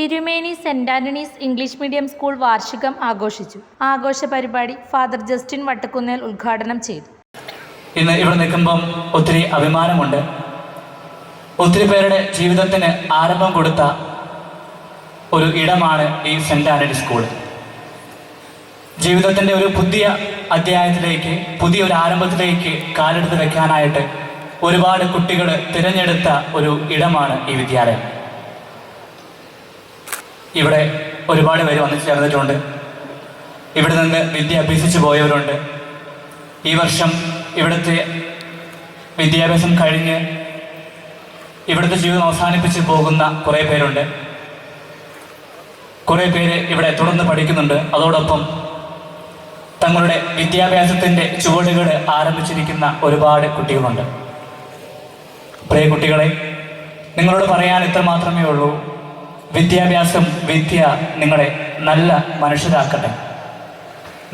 Thirumeni saint Antony's English medium school വാർഷികം ആഘോഷിച്ചു. ആഘോഷ പരിപാടി ഫാദർ ജസ്റ്റിൻ വട്ടക്കുന്നേൽ ഉദ്ഘാടനം ചെയ്തു. ഇന്ന് ഇവിടെ നിൽക്കുമ്പം ഒത്തിരി അഭിമാനമുണ്ട്. ഒത്തിരി പേരുടെ ജീവിതത്തിന് ആരംഭം കൊടുത്ത ഒരു ഇടമാണ് ഈ സെന്റ് ആന്റണി സ്കൂൾ. ജീവിതത്തിന്റെ ഒരു പുതിയ അധ്യായത്തിലേക്ക് പുതിയ ഒരു ആരംഭത്തിലേക്ക് കാലെടുത്ത് വെക്കാനായിട്ട് ഒരുപാട് കുട്ടികൾ തിരഞ്ഞെടുത്ത ഒരു ഇടമാണ് ഈ വിദ്യാലയം. ഇവിടെ ഒരുപാട് പേര് വന്നു ചേർന്നിട്ടുണ്ട്. ഇവിടെ നിന്ന് വിദ്യ അഭ്യസിച്ചു പോയവരുണ്ട്. ഈ വർഷം ഇവിടുത്തെ വിദ്യാഭ്യാസം കഴിഞ്ഞ് ഇവിടുത്തെ ജീവിതം അവസാനിപ്പിച്ച് പോകുന്ന കുറേ പേരുണ്ട്. കുറേ പേര് ഇവിടെ തുടർന്ന് പഠിക്കുന്നുണ്ട്. അതോടൊപ്പം തങ്ങളുടെ വിദ്യാഭ്യാസത്തിന്റെ ചുവടുകൾ ആരംഭിച്ചിരിക്കുന്ന ഒരുപാട് കുട്ടികളുണ്ട്. പ്രിയ കുട്ടികളെ നിങ്ങളോട് പറയാൻ ഇത്ര മാത്രമേ ഉള്ളൂ. വിദ്യാഭ്യാസം വിദ്യ നിങ്ങളെ നല്ല മനുഷ്യരാക്കട്ടെ.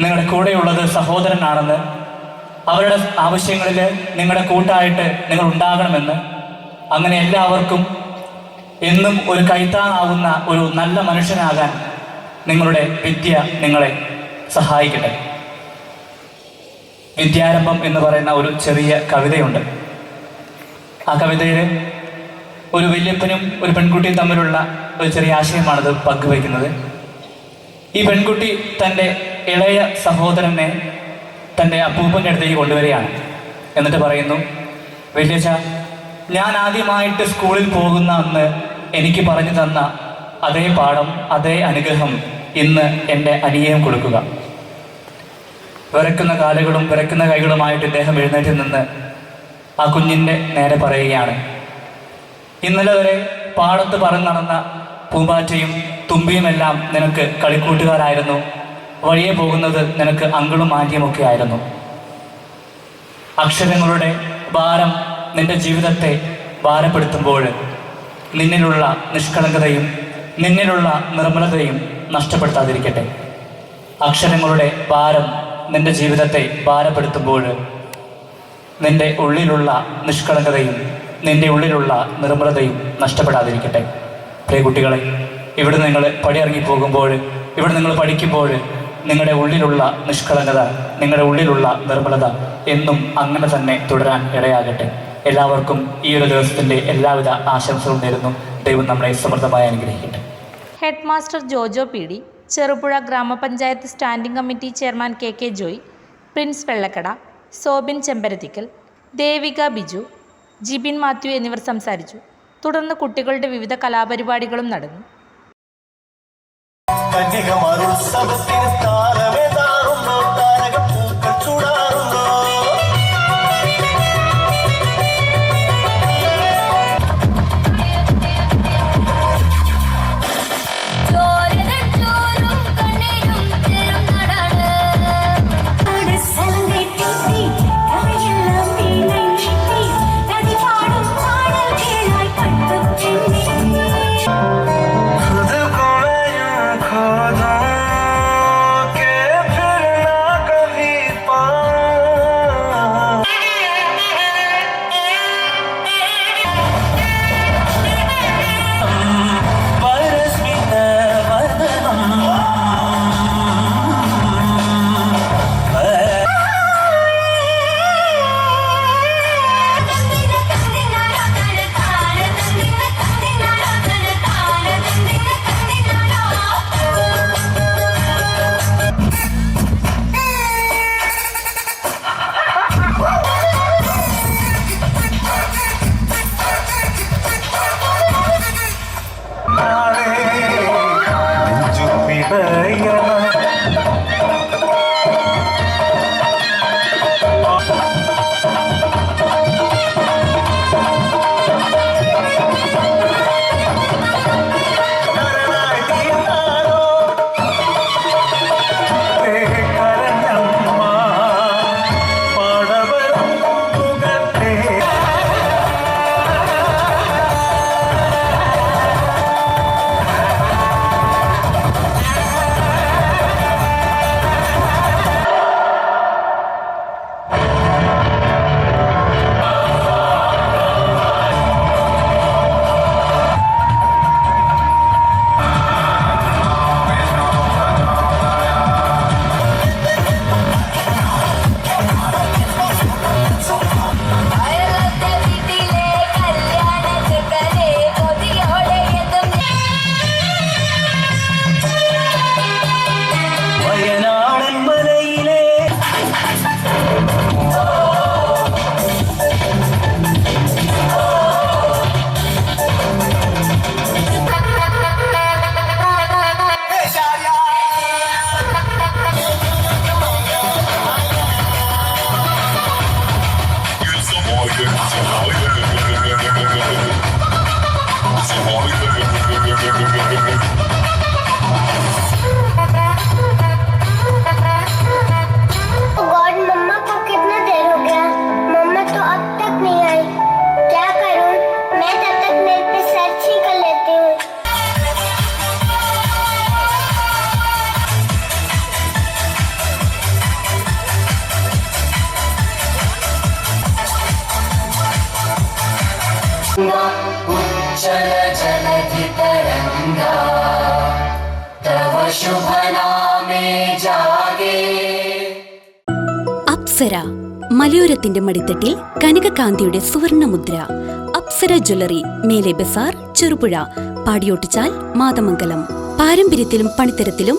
നിങ്ങളുടെ കൂടെയുള്ളത് സഹോദരനാണെന്ന് അവരുടെ ആവശ്യങ്ങളിൽ നിങ്ങളുടെ കൂട്ടായിട്ട് നിങ്ങൾ ഉണ്ടാകണമെന്ന് അങ്ങനെ എല്ലാവർക്കും എന്നും ഒരു കൈത്താങ്ങാവുന്ന ഒരു നല്ല മനുഷ്യനാകാൻ നിങ്ങളുടെ വിദ്യ നിങ്ങളെ സഹായിക്കട്ടെ. വിദ്യാരംഭം എന്ന് പറയുന്ന ഒരു ചെറിയ കവിതയുണ്ട്. ആ കവിതയിൽ ഒരു വല്യപ്പനും ഒരു പെൺകുട്ടിയും തമ്മിലുള്ള ഒരു ചെറിയ ആശയമാണത് പങ്കുവയ്ക്കുന്നത്. ഈ പെൺകുട്ടി തന്റെ ഇളയ സഹോദരനെ തന്റെ അപ്പൂപ്പന്റെ അടുത്തേക്ക് കൊണ്ടുവരികയാണ്. എന്നിട്ട് പറയുന്നു വല്യച്ച ഞാൻ ആദ്യമായിട്ട് സ്കൂളിൽ പോകുന്ന അന്ന് എനിക്ക് പറഞ്ഞു തന്ന അതേ പാഠം അതേ അനുഗ്രഹം ഇന്ന് എന്റെ അനിയനും കൊടുക്കുക. വിറക്കുന്ന കാലുകളും വിറക്കുന്ന കൈകളുമായിട്ട് ഇദ്ദേഹം എഴുന്നേറ്റ് നിന്ന് ആ കുഞ്ഞിന്റെ നേരെ പറയുകയാണ് ഇന്നലെ വരെ പാടത്ത് പറന്ന് നടന്ന പൂമ്പാറ്റയും തുമ്പിയുമെല്ലാം നിനക്ക് കളിക്കൂട്ടുകാരായിരുന്നു. വഴിയെ പോകുന്നത് നിനക്ക് അങ്കിളും ആന്റിയുമൊക്കെ ആയിരുന്നു. അക്ഷരങ്ങളുടെ ഭാരം നിന്റെ ജീവിതത്തെ ഭാരപ്പെടുത്തുമ്പോൾ നിന്നിലുള്ള നിഷ്കളങ്കതയും നിന്നിലുള്ള നിർമ്മലതയും നഷ്ടപ്പെടുത്താതിരിക്കട്ടെ. അക്ഷരങ്ങളുടെ ഭാരം നിന്റെ ജീവിതത്തെ ഭാരപ്പെടുത്തുമ്പോൾ നിന്റെ ഉള്ളിലുള്ള നിഷ്കളങ്കതയും നിന്റെ ഉള്ളിലുള്ള നിർമ്മലതയും നഷ്ടപ്പെടാതിരിക്കട്ടെ. പ്രിയ കുട്ടികളെ ഇവിടെ നിങ്ങൾ പടിയിറങ്ങി പോകുമ്പോൾ ഇവിടെ നിങ്ങൾ പഠിക്കുമ്പോൾ നിങ്ങളുടെ ഉള്ളിലുള്ള നിഷ്കളങ്കത നിങ്ങളുടെ ഉള്ളിലുള്ള നിർമ്മലത എന്നും അങ്ങനെ തന്നെ തുടരാൻ ഇടയാകട്ടെ. എല്ലാവർക്കും ഈ ഒരു ദിവസത്തിന്റെ എല്ലാവിധ ആശംസകളും നേരുന്നു. ദൈവം നമ്മളെ സമൃദ്ധമായി അനുഗ്രഹിക്കട്ടെ. Head master Jojo P D Cherupuzha grama panchayat standing committee chairman K K Joy Prince Vellakkada Sobin Chembarathikkal Devika Biju Jibin Mathew എന്നിവർ സംസാരിച്ചു. തുടർന്ന് കുട്ടികളുടെ വിവിധ കലാപരിപാടികളും നടന്നു. Hey, yeah. അപ്സര മലയോരത്തിന്റെ മടിത്തട്ടിൽ കനകകാന്തിയുടെ സുവർണമുദ്ര. അപ്സര ജ്വല്ലറി മേലെ ബസാർ ചെറുപുഴ പാടിയോട്ടിച്ചാൽ മാതമംഗലം. പാരമ്പര്യത്തിലും പണിത്തരത്തിലും